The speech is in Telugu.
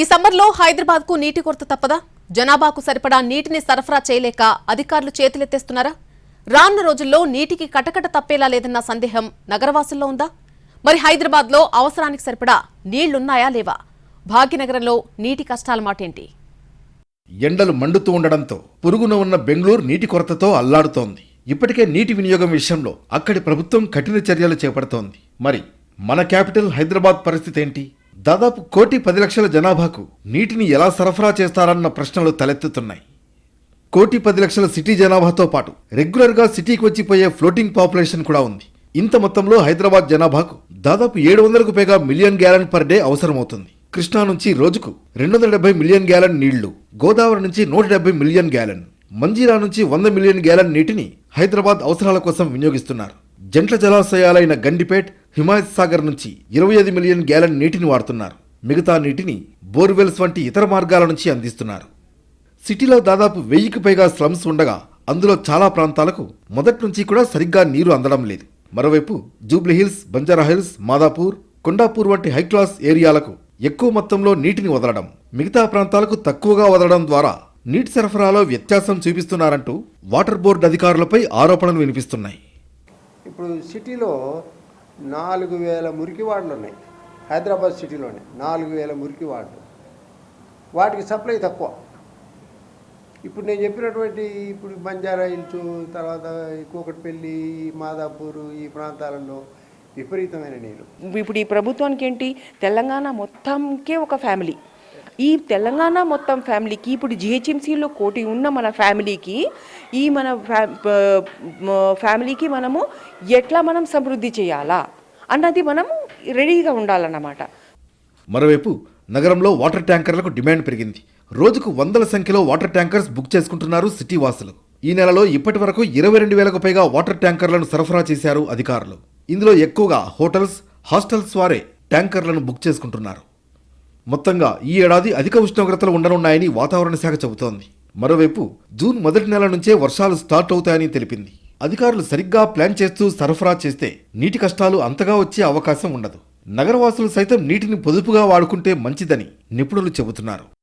ఈ సమ్మర్లో హైదరాబాద్కు నీటి కొరత తప్పదా? జనాభాకు సరిపడా నీటిని సరఫరా చేయలేక అధికారులు చేతులెత్తేస్తున్నారా? రానున్న రోజుల్లో నీటికి కటకట తప్పేలా లేదన్న సందేహం నగరవాసుల్లో ఉందా? మరి హైదరాబాద్లో అవసరానికి సరిపడా నీళ్ళున్నాయా లేవా? భాగ్యనగరంలో నీటి కష్టాల మాటేంటి? ఎండలు మండుతూ ఉండడంతో పురుగున ఉన్న బెంగళూరు నీటి కొరతతో అల్లాడుతోంది. ఇప్పటికే నీటి వినియోగం విషయంలో అక్కడి ప్రభుత్వం కఠిన చర్యలు చేపడుతోంది. మరి మన క్యాపిటల్ హైదరాబాద్ పరిస్థితి ఏంటి? దాదాపు కోటి పది లక్షల జనాభాకు నీటిని ఎలా సరఫరా చేస్తారన్న ప్రశ్నలు తలెత్తుతున్నాయి. కోటి పది లక్షల సిటీ జనాభాతో పాటు రెగ్యులర్గా సిటీకి వచ్చిపోయే ఫ్లోటింగ్ పాపులేషన్ కూడా ఉంది. ఇంత మొత్తంలో హైదరాబాద్ జనాభాకు దాదాపు ఏడు వందలకు పైగా మిలియన్ గ్యాలన్ పర్ డే అవసరమవుతుంది. కృష్ణా నుంచి రోజుకు రెండు వందల డెబ్బై మిలియన్ గ్యాలన్ నీళ్ళు గోదావరి నుంచి నూట డెబ్బై మిలియన్ గ్యాలన్ మంజీరా నుంచి వంద మిలియన్ గ్యాలన్ నీటిని హైదరాబాద్ అవసరాల కోసం వినియోగిస్తున్నారు. జంట్ల జలాశయాలైన గండిపేట్ హిమాయత్ సాగర్ నుంచి ఇరవై ఐదు మిలియన్ గ్యాలన్ నీటిని వాడుతున్నారు. మిగతా నీటిని బోర్వెల్స్ వంటి ఇతర మార్గాల నుంచి అందిస్తున్నారు. సిటీలో దాదాపు వెయ్యికి పైగా స్లమ్స్ ఉండగా అందులో చాలా ప్రాంతాలకు మొదటి నుంచి కూడా సరిగ్గా నీరు అందడం లేదు. మరోవైపు జూబ్లీహిల్స్ బంజారాహిల్స్ మాదాపూర్ కొండాపూర్ వంటి హైక్లాస్ ఏరియాలకు ఎక్కువ మొత్తంలో నీటిని వదలడం మిగతా ప్రాంతాలకు తక్కువగా వదలడం ద్వారా నీటి సరఫరాలో వ్యత్యాసం చూపిస్తున్నారంటూ వాటర్ బోర్డు అధికారులపై ఆరోపణలు వినిపిస్తున్నాయి. ఇప్పుడు సిటీలో నాలుగు వేల మురికి వార్డులు ఉన్నాయి. హైదరాబాద్ సిటీలోనే నాలుగు వేల మురికి వార్డులు వాటికి సప్లై తక్కువ. ఇప్పుడు నేను చెప్పినటువంటి ఇప్పుడు బంజారా హిల్స్ తర్వాత కూకట్పల్లి మాదాపూర్ ఈ ప్రాంతాలలో విపరీతమైన నీరు. ఇప్పుడు ఈ ప్రభుత్వానికి ఏంటి? తెలంగాణ మొత్తంకే ఒక ఫ్యామిలీ. ఈ తెలంగాణ మొత్తం ఫ్యామిలీకి ఇప్పుడు జిహెచ్ఎంసీలో కోటి ఉన్న మన ఫ్యామిలీకి ఈ మన ఫ్యా- ఫ్యామిలీకి మనము ఎట్లా మనం సమృద్ధి చేయాలా అన్నది మనము రెడీగా ఉండాలన్నమాట. మరోవైపు నగరంలో వాటర్ ట్యాంకర్లకు డిమాండ్ పెరిగింది. రోజుకు వందల సంఖ్యలో వాటర్ ట్యాంకర్స్ బుక్ చేసుకుంటున్నారు సిటీ వాసులు. ఈ నెలలో ఇప్పటి వరకు ఇరవై రెండు వేలకు పైగా వాటర్ ట్యాంకర్లను సరఫరా చేశారు అధికారులు. ఇందులో ఎక్కువగా హోటల్స్ హాస్టల్స్ వారే ట్యాంకర్లను బుక్ చేసుకుంటున్నారు. మొత్తంగా ఈ ఏడాది అధిక ఉష్ణోగ్రతలు ఉండనున్నాయని వాతావరణ శాఖ చెబుతోంది. మరోవైపు జూన్ మొదటి నెల నుంచే వర్షాలు స్టార్ట్ అవుతాయని తెలిపింది. అధికారులు సరిగ్గా ప్లాన్ చేస్తూ సరఫరా చేస్తే నీటి కష్టాలు అంతగా వచ్చే అవకాశం ఉండదు. నగరవాసులు సైతం నీటిని పొదుపుగా వాడుకుంటే మంచిదని నిపుణులు చెబుతున్నారు.